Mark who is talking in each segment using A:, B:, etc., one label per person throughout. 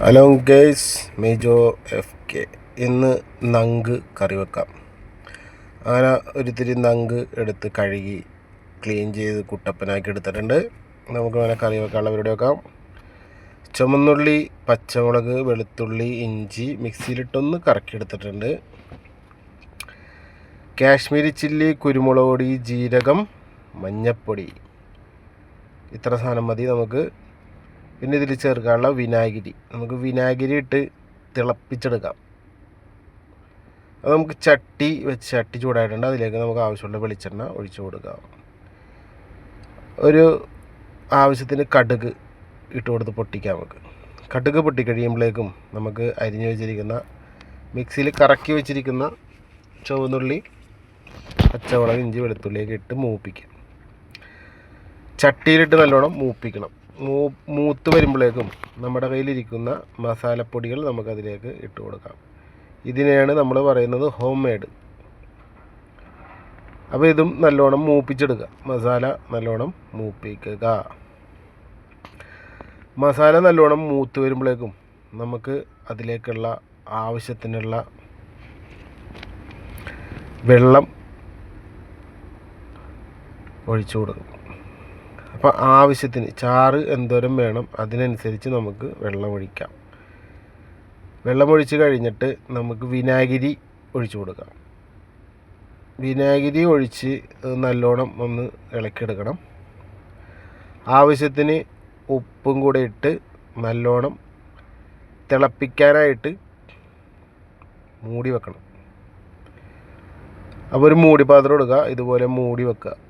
A: Hello guys Mejo F K ഇന്ന് നങ്ക് കറി വെക്കാം. അങ്ങനെ ഒരിത്തിരി നങ്ക് എടുത്ത് കഴുകി ക്ലീൻ ചെയ്ത് കുട്ടപ്പനാക്കി എടുത്തിട്ടുണ്ട്. നമുക്ക് വേണേൽ കറി വെക്കാനുള്ള പരിപാടി വെക്കാം. ചുമന്നുള്ളി പച്ചമുളക് വെളുത്തുള്ളി ഇഞ്ചി മിക്സിയിലിട്ടൊന്ന് കറക്കി എടുത്തിട്ടുണ്ട് കാശ്മീരി ചില്ലി കുരുമുളക് പൊടി ജീരകം മഞ്ഞപ്പൊടി. ഇത്ര സാധനം മതി നമുക്ക്. പിന്നെ ഇതിൽ ചേർക്കാനുള്ള വിനാഗിരി. നമുക്ക് വിനാഗിരി ഇട്ട് തിളപ്പിച്ചെടുക്കാം. അത് നമുക്ക് ചട്ടി വെച്ച് ചട്ടി ചൂടായിട്ടുണ്ട്. അതിലേക്ക് നമുക്ക് ആവശ്യമുള്ള വെളിച്ചെണ്ണ ഒഴിച്ചു കൊടുക്കാം. ഒരു ആവശ്യത്തിന് കടുക് ഇട്ട് കൊടുത്ത് പൊട്ടിക്കാം നമുക്ക്. കടുക് പൊട്ടിക്കഴിയുമ്പോഴേക്കും നമുക്ക് അരിഞ്ഞു വെച്ചിരിക്കുന്ന മിക്സിയിൽ കറക്കി വെച്ചിരിക്കുന്ന ചുവന്നുള്ളി പച്ചമുളക് ഇഞ്ചി വെളുത്തുള്ളിയൊക്കെ ഇട്ട് മൂപ്പിക്കാം. ചട്ടിയിലിട്ട് നല്ലോണം മൂപ്പിക്കണം. മൂത്ത് വരുമ്പോഴേക്കും നമ്മുടെ കയ്യിലിരിക്കുന്ന മസാലപ്പൊടികൾ നമുക്കതിലേക്ക് ഇട്ട് കൊടുക്കാം. ഇതിനെയാണ് നമ്മൾ പറയുന്നത് ഹോം മെയ്ഡ് അപ്പോൾ ഇതും നല്ലോണം മൂപ്പിച്ചെടുക്കുക. മസാല നല്ലോണം മൂപ്പിക്കുക. മസാല നല്ലോണം മൂത്ത് വരുമ്പോഴേക്കും നമുക്ക് അതിലേക്കുള്ള ആവശ്യത്തിനുള്ള വെള്ളം ഒഴിച്ചു കൊടുക്കും. അപ്പോൾ ആവശ്യത്തിന് ചാറ് എന്തോരം വേണം അതിനനുസരിച്ച് നമുക്ക് വെള്ളം ഒഴിക്കാം. വെള്ളം ഒഴിച്ച് കഴിഞ്ഞിട്ട് നമുക്ക് വിനാഗിരി ഒഴിച്ചു കൊടുക്കാം. വിനാഗിരി ഒഴിച്ച് നല്ലോണം ഒന്ന് ഇളക്കിയെടുക്കണം. ആവശ്യത്തിന് ഉപ്പും കൂടെ ഇട്ട് നല്ലോണം തിളപ്പിക്കാനായിട്ട് മൂടി വെക്കണം. അപ്പോൾ ഒരു മൂടി പാത്രം എടുക്കുക ഇതുപോലെ മൂടി വെക്കുക.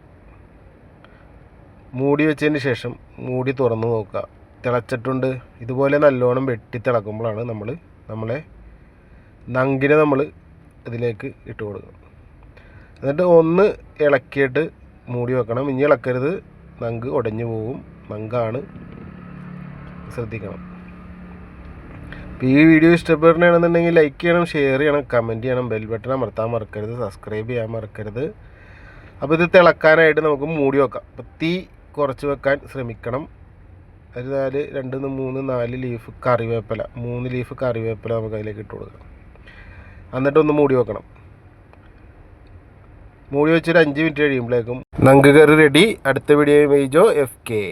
A: മൂടി വെച്ചതിന് ശേഷം മൂടി തുറന്ന് നോക്കുക. തിളച്ചിട്ടുണ്ട്. ഇതുപോലെ നല്ലോണം വെട്ടി തിളക്കുമ്പോഴാണ് നമ്മൾ നമ്മളെ നങ്കിനെ നമ്മൾ ഇതിലേക്ക് ഇട്ട് കൊടുക്കുക. എന്നിട്ട് ഒന്ന് ഇളക്കിയിട്ട് മൂടി വെക്കണം. ഇനി ഇളക്കരുത്. നങ്ക് ഉടഞ്ഞു പോകും. നങ്കാണ്. ശ്രദ്ധിക്കണം. അപ്പോൾ ഈ വീഡിയോ ഇഷ്ടപ്പെടുകയാണെന്നുണ്ടെങ്കിൽ ലൈക്ക് ചെയ്യണം ഷെയർ ചെയ്യണം കമന്റ് ചെയ്യണം ബെൽ ബട്ടൺ അമർത്താൻ മറക്കരുത് സബ്സ്ക്രൈബ് ചെയ്യാൻ മറക്കരുത്. അപ്പോൾ ഇത് തിളക്കാനായിട്ട് നമുക്ക് മൂടി വെക്കാം. അപ്പോൾ തീ കുറച്ച് വെക്കാൻ ശ്രമിക്കണം. നാല് രണ്ട് മൂന്ന് നാല് ലീഫ് കറിവേപ്പില. മൂന്ന് ലീഫ് കറിവേപ്പില നമുക്ക് അതിലേക്ക് ഇട്ട് കൊടുക്കാം. എന്നിട്ടൊന്ന് മൂടി വെക്കണം. മൂടി വെച്ചൊരു അഞ്ച് മിനിറ്റ് കഴിയുമ്പോഴേക്കും നങ്ക് കറി റെഡി അടുത്ത വീഡിയോ മേജോ എഫ് കെ